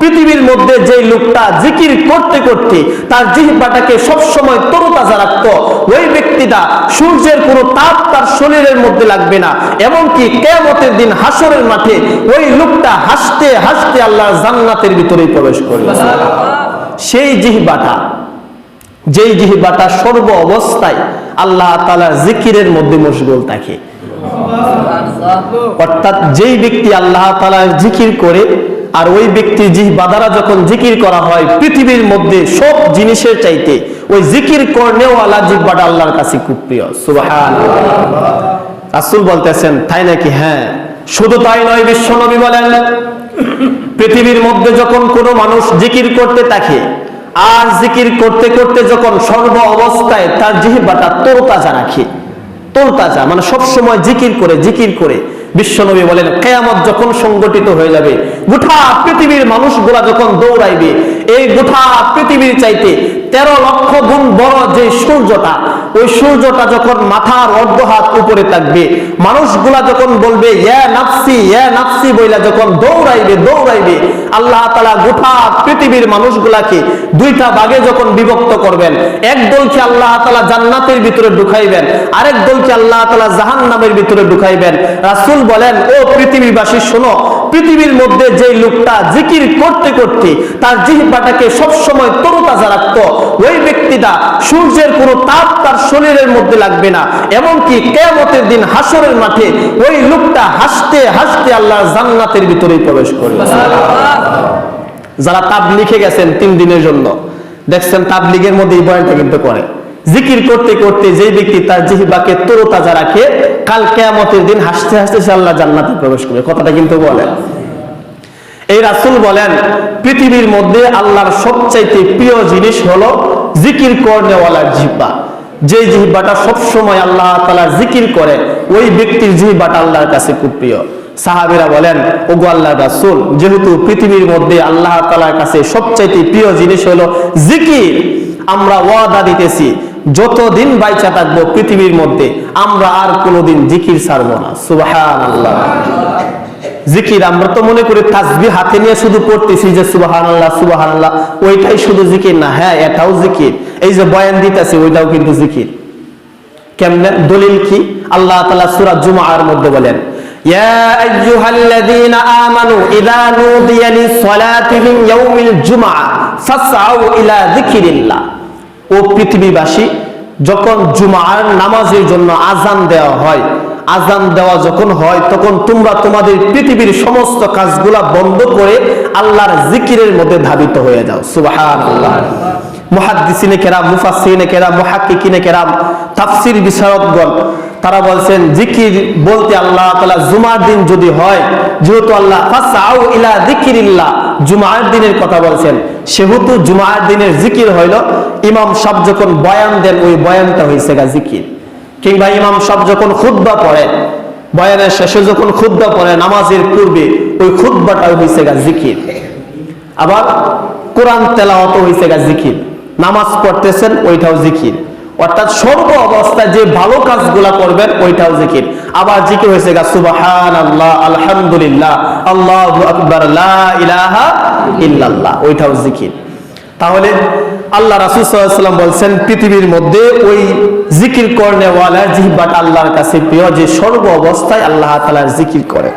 পৃথিবীর মধ্যে যে লোকটা জিকির করতে করতে তার জিহ্বাটাকে সবসময় তরুতাজা রাখত, ওই ব্যক্তিটা সূর্যের কোনো তাপ তার শরীরের মধ্যে লাগবে না। এমনকি কেয়ামতের দিন হাসরের মাঠে ওই লোকটা হাসতে হাসতে আল্লাহর জান্নাতের ভিতরে প্রবেশ করবে সেই জিহ্বাটা, যেই জিহ্বাটা সর্ব অবস্থায় আল্লাহ তালা জিকিরের মধ্যে মশগুল থাকে। অর্থাৎ যেই ব্যক্তি আল্লাহ তালার জিকির করে আর ওই ব্যক্তির জিহ্বা দ্বারা যখন জিকির করা হয়, পৃথিবীর মধ্যে সব জিনিসের চাইতে ওই জিকির করনেওয়ালা জিহ্বাটা আল্লাহর কাছে খুব প্রিয়। সুবহান রাসূল বলতেছেন, তাই নাকি? হ্যাঁ। শুধু তাই নয় বিশ্বনবী বলেন, পৃথিবীর মধ্যে যখন কোনো মানুষ জিকির করতে থাকে, আর জিকির করতে করতে যখন সর্ব অবস্থায় তার জিহ্বাটা তরতাজা রাখে, তরতাজা মানে সব সময় জিকির করে জিকির করে বিশ্বনবী বলেন, কেয়ামত যখন সংগঠিত হয়ে যাবে, গোটা পৃথিবীর মানুষগুলা যখন দৌড়াইবে, এই গোটা পৃথিবীর চাইতে তেরো লক্ষ গুণ বড় যে সূর্যটা ওই সূর্যটা যখন মাথার অর্ধ হাত উপরে থাকবে, মানুষগুলা যখন বলবে নাফসি নাফসি বইলা যখন দৌড়াইবে দৌড়াইবে, আল্লাহ তালা গোটা পৃথিবীর মানুষগুলাকে দুইটা ভাগে যখন বিভক্ত করবেন, এক দলকে আল্লাহ তালা জান্নাতের ভিতরে ঢুকাইবেন, আরেক দলকে আল্লাহ তালা জাহান নামের ভিতরে ঢুকাইবেন। রাসুল বলেন, ও পৃথিবীবাসী, শোনো পৃথিবীর মধ্যে যে লোকটা জিকির করতে করতে তার জিহ্বাটাকে সবসময় তরুতাজা রাখতো, ওই ব্যক্তিটা সূর্যের কোনো তাপ তার শরীরের মধ্যে লাগবে না। এমনকি কেয়ামতের দিন হাসরের মাঠে ওই লোকটা হাসতে হাসতে আল্লাহ জান্নাতের ভিতরে প্রবেশ করবে যারা তাপ লিখে গেছেন তিন দিনের জন্য, দেখছেন তাবলিগের মধ্যে এই বয়ানটা কিন্তু করে। জিকির করতে করতে যে ব্যক্তি তার জিহিবাকে তরতাজা রাখে কাল কেয়ামতের দিন হাসতে হাসতে সে আল্লাহ জান্নাতে প্রবেশ করবে। কথাটা কিন্তু বলেন এই রাসূল বলেন, পৃথিবীর মধ্যে আল্লাহর সবচাইতে প্রিয় জিনিস হলো জিকির করনেওয়ালার জিহ্বা। যে জিহ্বাটা সবসময় আল্লাহ তাআলা জিকির করে, ওই ব্যক্তির জিহ্বাটা আল্লাহর কাছে খুব প্রিয়। সাহাবীরা বলেন, ওগো আল্লাহ রাসূল, যেহেতু পৃথিবীর মধ্যে আল্লাহ তাআলার কাছে সবচাইতে প্রিয় জিনিস হলো জিকির, আমরা ওয়াদা দিতেছি যতদিন বাইচা থাকবো পৃথিবীর মধ্যে আমরা আর কোনোদিন জিকির ছাড়বো না সুবহানাল্লাহ জিকির আমরা তো মনে করি তাসবি হাতে নিয়ে শুধু পড়তেছি যে সুবাহান আল্লাহ সুবাহান আল্লাহ ওইটাই শুধু জিকির না হ্যাঁ এটাও জিকির এই যে বয়ান দিতেছে ওইটাও কিন্তু জিকির কেমনে দলিল কি আল্লাহ তাআলা সূরা জুমার মধ্যে বলেন يا أيها الذين آمنوا إذا نودي للصلاة من يوم الجمعة فاسعوا إلى ذكر الله ও পৃথিবীবাসী, যখন জুমার নামাজের জন্য আজান দেওয়া হয়, আজান দেওয়া যখন হয়, তখন তোমরা তোমাদের পৃথিবীর সমস্ত কাজগুলা বন্ধ করে আল্লাহর জিকিরের মধ্যে ধাবিত হয়ে যাও। সুবাহান আল্লাহ মুহাদ্দিসিনে কেরাম, মুফাসসিরিনে কেরাম, মুহাক্কিকিনে কেরাম, তাফসীর বিশারদগণ, তারা বলছেন, জিকির বলতে আল্লাহ তাআলা জুমার দিন যদি হয়, যেহেতু আল্লাহ ফাসআউ ইলা যিকিরিল্লাহ জুমার দিনের কথা বলছেন। সেহেতু জুমার দিনের জিকির হইল, ইমাম সাহেব যখন বয়ান দেন, ওই বয়ানটা হইছে গা জিকির। কিংবা ইমাম সাহেব যখন খুতবা পড়ে, বয়ানের শেষে যখন খুতবা পড়ে, নামাজের পূর্বে, ওই খুতবাটা হইছে গা জিকির। আবার কোরআন তেলাওয়াত হইছে গা জিকির। নামাজ পড়তেছেন, ওইটাও জিকির। অর্থাৎ সর্ব অবস্থায় যে ভালো কাজগুলা করবেন, ওইটাও জিকির। আবার জিকির হয়েছে গা সুবাহান আল্লাহ আলহামদুলিল্লাহ, আল্লাহ আকবার ইলাহা ইল্লাল্লাহ, ওইটাও জিকির। তাহলে আল্লাহ রাসূল ওয়াসাল্লাম বলছেন, পৃথিবীর মধ্যে ওই জিকির করনেওয়ালা জিহ্বাটা আল্লাহর কাছে প্রিয়, যে সর্ব অবস্থায় আল্লাহ তাআলার জিকির করে।